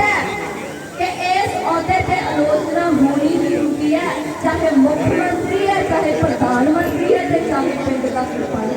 ہے کہ اس عہدے سے انوج है चाहे मुख्यमंत्री है चाहे प्रधानमंत्री है चाहे पिंड का सरपंच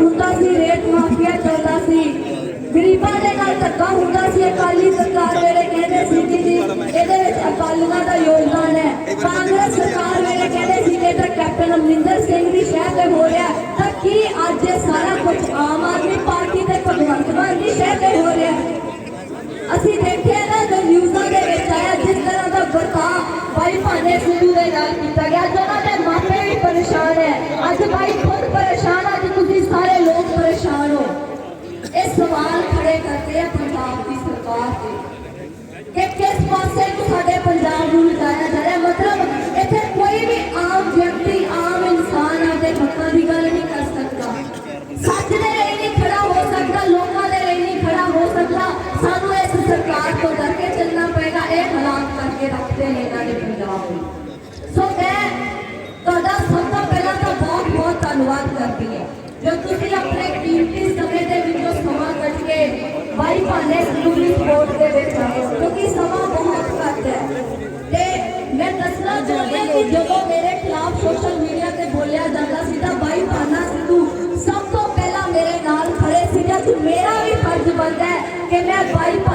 ਹੁੰਦਾ ਸੀ ਰੇਟ ਮਾਫੀਆ ਚੱਲਦਾ ਸੀ। ਗਰੀਬਾਂ ਦੇ ਨਾਲ ਧੱਕਾ ਹੁੰਦਾ ਸੀ, ਅਕਾਲੀ ਸਰਕਾਰ ਵੇਲੇ ਕਹਿੰਦੇ ਸੀ ਕਿ ਜੀ, ਇਹਦੇ ਵਿੱਚ ਅਕਾਲੀਆਂ ਦਾ ਯੋਗਦਾਨ ਹੈ। ਕਾਂਗਰਸ ਸਰਕਾਰ ਵੇਲੇ ਕਹਿੰਦੇ ਸੀ ਕਿ ਇਹ ਕੈਪਟਨ ਅਮਰਿੰਦਰ ਸਿੰਘ ਦੀ ਸ਼ਹਿ ਤੇ ਹੋ ਰਿਹਾ ਤਾਂ ਕੀ ਅੱਜ ਇਹ ਸਾਰਾ ਕੁਝ ਆਮ ਆਦਮੀ ਪਾਰਟੀ ਤੇ ਭਗਵੰਤ ਮਾਨ ਦੀ ਸ਼ਹਿ ਤੇ ਹੋ ਰਿਹਾ ਅਸੀਂ ਦੇਖਿਆ ਨਾ, ਜੋ ਨਿਊਜ਼ਾਂ ਦੇ ਵਿੱਚ ਆਇਆ, ਜਿਸ ਤਰ੍ਹਾਂ ਦਾ ਵਰਤਾਅ ਬਾਈ ਭਾਨੇ ਸਿੱਧੂ ਦੇ ਨਾਲ ਕੀਤਾ ਗਿਆ ਅੱਜ ਦੇ ਮਾਪੇ ਵੀ ਪਰੇਸ਼ਾਨ ਹੈ। ਅੱਜ ਬਾਈ ਇਨਸਾਨ ਆਪਦੇ ਹੱਕਾਂ ਦੀ ਗੱਲ ਨਹੀਂ ਕਰ ਸਕਦਾ ਸੱਚ ਦੇ ਲਈ ਨਹੀਂ ਖੜਾ ਹੋ ਸਕਦਾ ਲੋਕਾਂ ਦੇ ਲਈ ਨਹੀਂ ਖੜਾ ਹੋ ਸਕਦਾ ਸਾਨੂੰ ਇਸ ਸਰਕਾਰ ਤੋਂ ਡਰ ਕੇ ਚੱਲਣਾ ਪਏਗਾ ਇਹ ਹਾਲਾਤ ਕਰਕੇ ਰੱਖਦੇ ਨੇ ਇਹਨਾਂ ਨੇ ਪੰਜਾਬ ਨੂੰ ਸੋ ਮੈਂ ਤੁਹਾਡਾ ਸਭ ਤੋਂ ਪਹਿਲਾਂ ਤਾਂ ਬਹੁਤ ਬਹੁਤ ਧੰਨਵਾਦ ਕਰਦੀ ਹਾਂ ਜੋ ਤੁਸੀਂ ਆਪਣੇ ਕੀਮਤੀ ਸਮੇਂ ਦੇ ਵਿੱਚੋਂ ਸਮਾਂ ਕੱਢ ਕੇ ਬਾਈ ਭਾਨੇ ਸਕੂਲੀ ਸਪੋਰਟ ਦੇ ਵਿੱਚ ਆਏ ਹੋ ਕਿਉਂਕਿ ਸਮਾਂ ਬਹੁਤ ਘੱਟ ਹੈ ਤੇ ਮੈਂ ਦੱਸਣਾ ਚਾਹੁੰਦੀ ਹਾਂ ਕਿ ਜਦੋਂ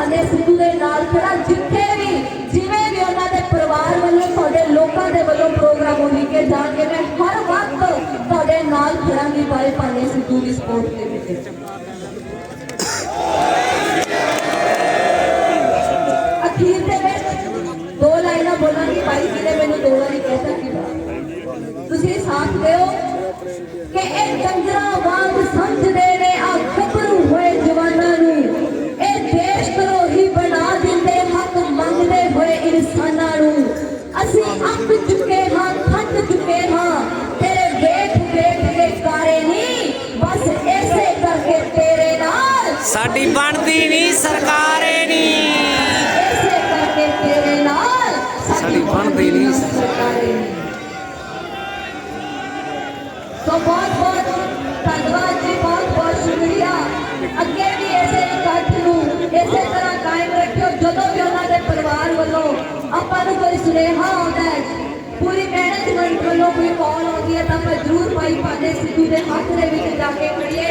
ਬਾਈ ਭਾਨੇ ਦੇ ਨਾਲ ਖੜਾ ਜਿੱਥੇ ਵੀ, ਜਿਵੇਂ ਵੀ ਉਹਨਾਂ ਦੇ ਪਰਿਵਾਰ ਵੱਲੋਂ, ਤੁਹਾਡੇ ਲੋਕਾਂ ਦੇ ਵੱਲੋਂ ਪ੍ਰੋਗਰਾਮ ਹੋਣਗੇ ਜਾਣਗੇ, ਮੈਂ ਹਰ ਵਕਤ ਤੁਹਾਡੇ ਨਾਲ ਖੜਾਂਗੀ ਬਾਈ ਭਾਨੇ ਸਿੱਧੂ ਦੀ ਸਪੋਰਟ ਦੇ ਵਿੱਚ। ਅਖੀਰ ਦੇ ਵਿੱਚ ਦੋ ਲਾਈਨਾਂ ਬੋਲਾਂਗੀ, ਭਾਈ ਜੀ ਨੇ ਮੈਨੂੰ ਦੋ ਵਾਰੀ ਕਹਿਤਾ ਕਿ ਤੁਸੀਂ ਸਾਥ ਦਿਓ ਕਿ ਇਹ ਡੰਗਰਾਂ ਵਾਂਗ ਤੇਰੇ ਵੇਖ ਵੇਖ ਕੇ ਬਸ ਐਸੇ ਕਰਕੇ ਤੇਰੇ ਨਾਲ। ਸਾਡੀ ਬਣਦੀ ਨਹੀਂ ਸਰਕਾਰੇ ਨਹੀਂ ਐਸੇ ਕਰਕੇ ਤੇਰੇ ਨਾਲ। ਸਾਡੀ ਬਣਦੀ ਨਹੀਂ ਤਾਂ ਆਪਾਂ ਜ਼ਰੂਰ ਭਾਈ ਪਾਦੇ ਸਿੱਧੂ ਦੇ ਹੱਥ ਦੇ ਵਿੱਚ ਜਾ ਕੇ ਖੜੀਏ